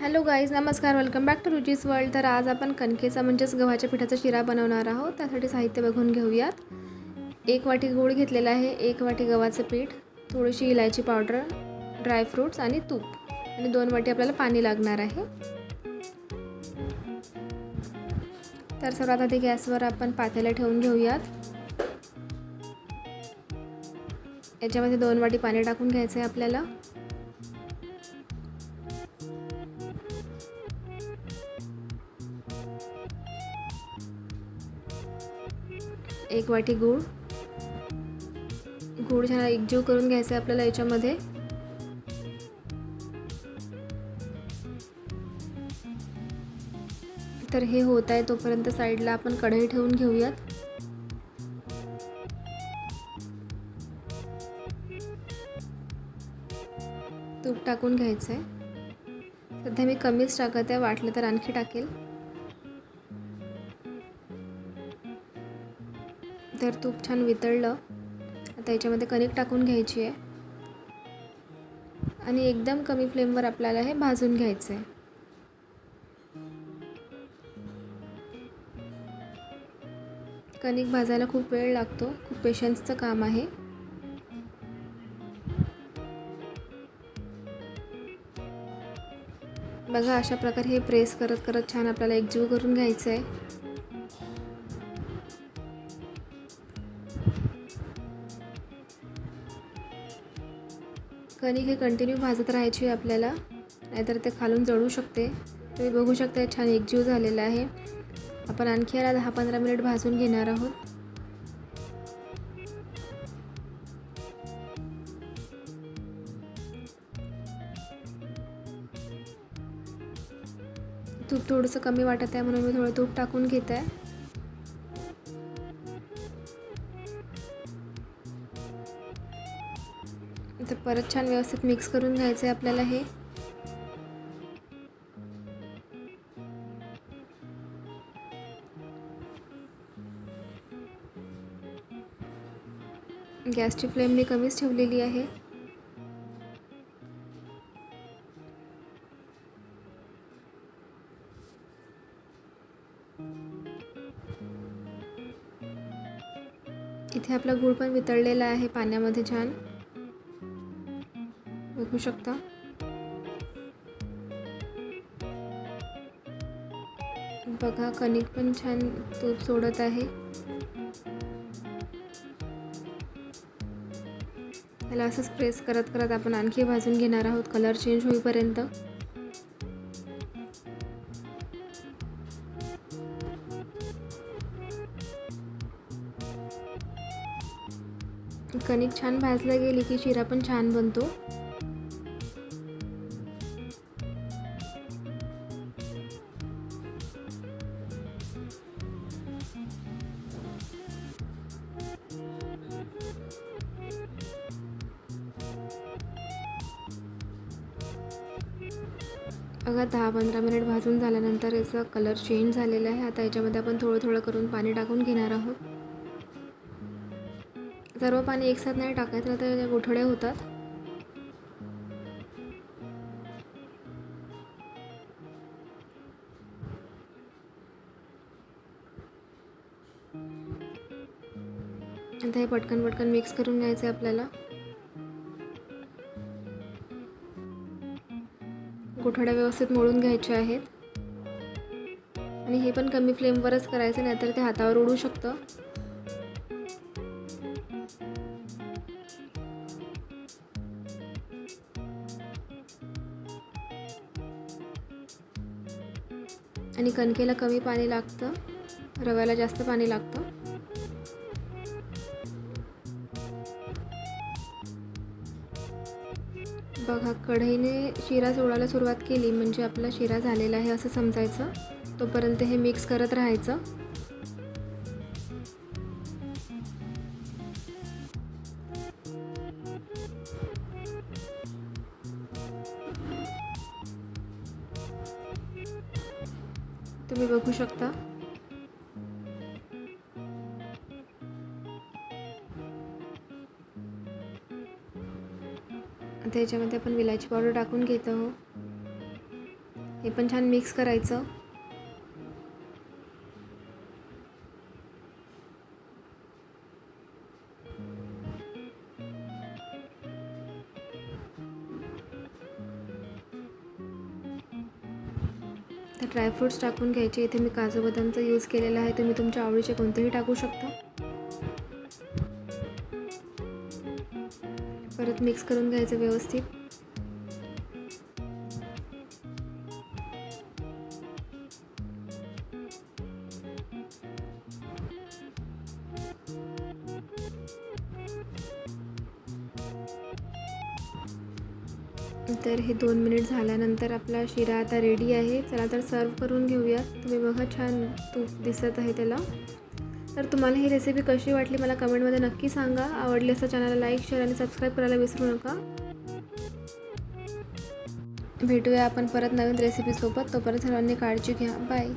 Hello guys नमस्कार. Welcome back to Ruchi's world तर आज आपण कणकेचा म्हणजेच गव्हाच्या पिठाचा शिरा बनवणार आहोत. त्यासाठी साहित्य बघून घेऊयात. एक वाटी गूळ घेतलेला आहे. एक वाटी गव्हाचं पीठ थोडीशी इलायची पावडर ड्रायफ्रूट्स आणि तूप. आणि दोन वाटी आपल्याला पाणी लागणार आहे. तर सर्वात आधी गॅसवर आपण पातेलं ठेवून घेऊयात. याच्यामध्ये दोन वाटी पाणी टाकून घ्यायचं आहे आपल्याला. एक वाटी गूळ. गूळ छान एकजीव करून घ्यायचं आहे आपल्याला याच्यामध्ये. तर हे होत आहे तोपर्यंत साईडला आपण कढई ठेवून घेऊयात. तूप टाकून घ्यायचं आहे सध्या मी कमीच टाकत आहे वाटलं तर आणखी टाकेल. तर तूप छान वितळलं. आता याच्यामध्ये कणिक टाकून घ्यायची आहे. आणि एकदम कमी फ्लेमवर आपल्याला हे भाजून घ्यायचं आहे. कणिक भाजायला खूप वेळ लागतो. खूप पेशन्सचं काम आहे. बघा अशा प्रकारे हे प्रेस करत करत छान आपल्याला एकजीव करून घ्यायचं आहे. कणिक हे कंटिन्यू भाजत राहायची आहे आपल्याला. नाहीतर ते खालून जळू शकते. तुम्ही बघू शकता छान एकजीव झालेला आहे. आपण आणखी याला दहा पंधरा मिनिट भाजून घेणार आहोत. तूप थोडंसं कमी वाटत आहे म्हणून मी थोडं तूप टाकून घेत आहे. तर परत छान व्यवस्थित मिक्स करून घ्यायचं आहे आपल्याला हे. गॅसची फ्लेम मी कमीच ठेवलेली आहे. इथे आपला गूळ पण वितळलेला आहे पाण्यामध्ये छान. बघू शकता. बघा कणिक पण छान तूप सोडत आहे. त्याला असंच प्रेस करत करत आपण आणखी भाजून घेणार आहोत. कलर चेंज होईपर्यंत. कणिक छान भाजलं गेली की शिरा पण छान बनतो. बघा दहा पंधरा मिनिट भाजून झाल्यानंतर याचा कलर चेंज झालेला आहे. आता याच्यामध्ये आपण थोडं थोडं करून पाणी टाकून घेणार आहोत. सर्व पाणी एकसाथ नाही टाकायचं तर त्या गोठड्या होतात. आता हे पटकन पटकन मिक्स करून घ्यायचं आहे आपल्याला. कोठड्या व्यवस्थित मोडून घ्यायच्या आहेत. आणि हे पण कमी फ्लेमवरच करायचं नाहीतर ते हातावर उडू शकतं. आणि कणकेला कमी पाणी लागतं. रव्याला जास्त पाणी लागतं. बघा कढईने शिरा सोडायला सुरुवात केली म्हणजे आपला शिरा झालेला आहे असं समजायचं. तोपर्यंत हे मिक्स करत राहायचं. तुम्ही बघू शकता. आता याच्यामध्ये आपण विलायची पावडर टाकून घेत. आहोत हे पण छान मिक्स करायचं. तर ड्रायफ्रूट्स टाकून घ्यायचे. इथे मी काजू बदामचा यूज केलेला आहे. तुम्ही तुमच्या आवडीचे कोणतेही टाकू शकता. परत मिक्स करून घ्यायचं व्यवस्थित. तर हे दोन मिनिट झाल्यानंतर आपला शिरा आता रेडी आहे. चला तर सर्व करून घेऊयात तुम्ही बघा छान तूप दिसत आहे त्याला. तर तुम्हाला ही रेसिपी कशी वाटली मला कमेंटमध्ये नक्की सांगा. आवडली असं चॅनलला लाईक शेअर आणि सबस्क्राईब करायला विसरू नका. भेटूया आपण परत नवीन रेसिपीसोबत तोपर्यंत सर्वांनी काळजी घ्या. बाय